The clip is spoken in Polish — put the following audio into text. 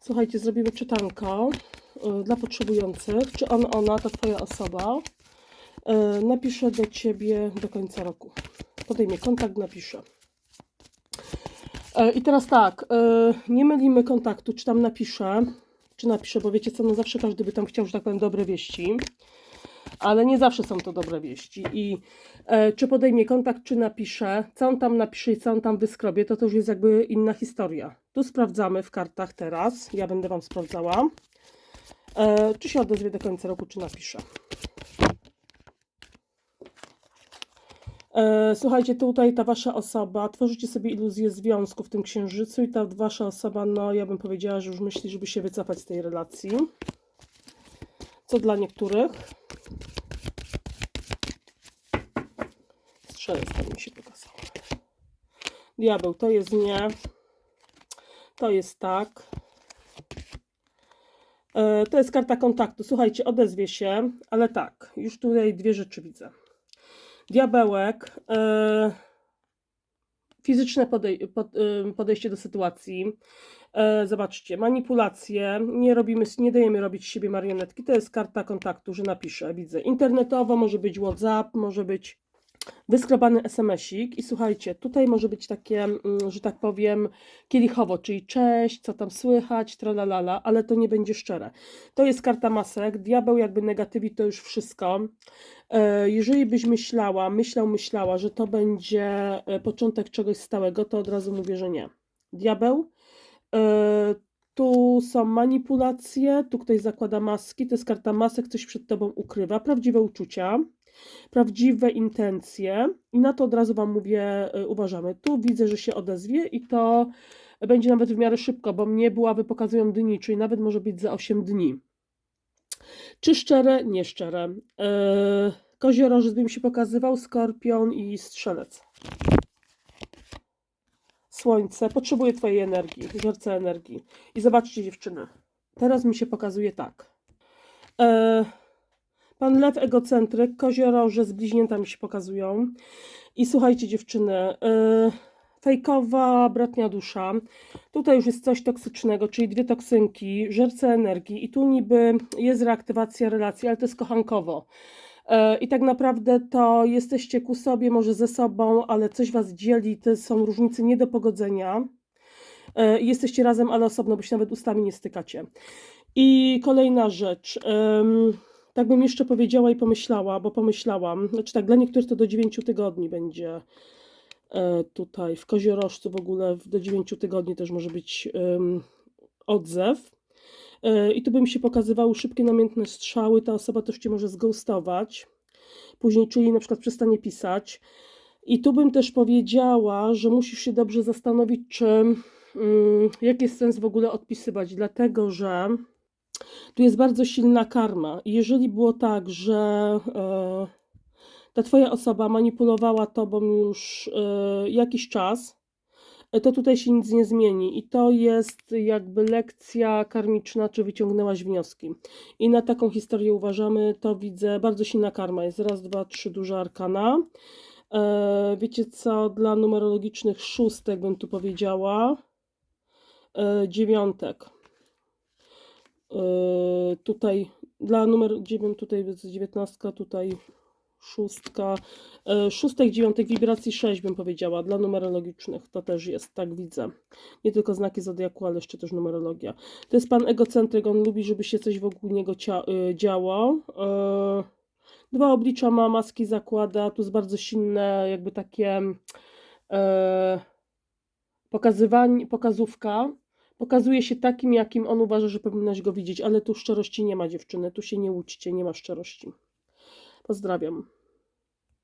Słuchajcie, zrobimy czytanko y, dla potrzebujących. Czy on, ona, ta Twoja osoba y, napisze do Ciebie do końca roku. Podejmie kontakt, napisze. E, I teraz tak, y, nie mylimy kontaktu, czy tam napisze, czy napisze, bo wiecie co, no zawsze każdy by tam chciał, że tak powiem, dobre wieści. Ale nie zawsze są to dobre wieści. I e, czy podejmie kontakt, czy napisze, co on tam napisze i co on tam wyskrobie, to to już jest jakby inna historia. Tu sprawdzamy w kartach teraz. Ja będę Wam sprawdzała. E, czy się odezwie do końca roku, czy napisze. E, Słuchajcie, tutaj ta wasza osoba, tworzycie sobie iluzję związku w tym księżycu i ta wasza osoba, no ja bym powiedziała, że już myśli, żeby się wycofać z tej relacji. Co dla niektórych. Tam mi się pokazał. Diabeł, to jest nie. To jest tak. E, To jest karta kontaktu. Słuchajcie, odezwie się, ale tak, już tutaj dwie rzeczy widzę. Diabełek, e, fizyczne e, podejście do sytuacji. Zobaczcie, manipulacje, nie robimy, nie dajemy robić siebie marionetki. To jest karta kontaktu, że napiszę, widzę. Internetowo może być WhatsApp, może być wyskrobany SMS-ik i słuchajcie, tutaj może być takie, mm, że tak powiem, kielichowo, czyli cześć, co tam słychać, tralalala, ale to nie będzie szczere. To jest karta masek, diabeł jakby negatywi to już wszystko. E, Jeżeli byś myślała, myślał, myślała, że to będzie e, początek czegoś stałego, to od razu mówię, że nie. Diabeł, e, tu są manipulacje, tu ktoś zakłada maski, to jest karta masek, coś przed tobą ukrywa, prawdziwe uczucia prawdziwe intencje i na to od razu Wam mówię, y, uważamy. Tu widzę, że się odezwie i to będzie nawet w miarę szybko, bo mnie buławy pokazują dni, czyli nawet może być za 8 dni. Czy szczere? Nie szczere. Yy, koziorożec mi się pokazywał, skorpion i strzelec. Słońce, potrzebuję Twojej energii, żerce energii. I zobaczcie dziewczyny, teraz mi się pokazuje tak. Yy, Pan lew egocentryk, kozioroże z bliźniętami się pokazują. I słuchajcie dziewczyny, yy, fejkowa bratnia dusza. Tutaj już jest coś toksycznego, czyli dwie toksynki, żerce energii i tu niby jest reaktywacja relacji, ale to jest kochankowo. Yy, I tak naprawdę to jesteście ku sobie, może ze sobą, ale coś was dzieli, to są różnice nie do pogodzenia. Yy, Jesteście razem, ale osobno, bo się nawet ustami nie stykacie. I kolejna rzecz. Tak bym jeszcze powiedziała i pomyślała, bo pomyślałam, znaczy tak, dla niektórych to do 9 tygodni będzie e, tutaj w koziorożcu w ogóle do 9 tygodni też może być odzew. E, I tu by mi się pokazywały szybkie, namiętne strzały, ta osoba też cię może zghostować. Później, czyli na przykład przestanie pisać. I tu bym też powiedziała, że musisz się dobrze zastanowić, czy mm, jaki jest sens w ogóle odpisywać, dlatego że tu jest bardzo silna karma. Jeżeli było tak, że e, ta twoja osoba manipulowała tobą już e, jakiś czas, e, to tutaj się nic nie zmieni. I to jest jakby lekcja karmiczna, czy wyciągnęłaś wnioski. I na taką historię uważamy, to widzę, bardzo silna karma. Jest raz, dwa, trzy duże arkana. Wiecie co, dla numerologicznych szóstek bym tu powiedziała. Dziewiątek. Yy, tutaj dla numer 9 tutaj jest 19, tutaj szóstka, yy, szóstek, dziewiątek wibracji 6 bym powiedziała, dla numerologicznych to też jest, tak widzę. Nie tylko znaki zodiaku, ale jeszcze też numerologia. To jest pan egocentryk, on lubi, żeby się coś wokół niego yy, działo. Dwa oblicza ma, maski zakłada, tu jest bardzo silne jakby takie pokazywanie, pokazówka, pokazuje się takim, jakim on uważa, że powinnaś go widzieć, ale tu szczerości nie ma dziewczyny, tu się nie łudźcie, nie ma szczerości. Pozdrawiam.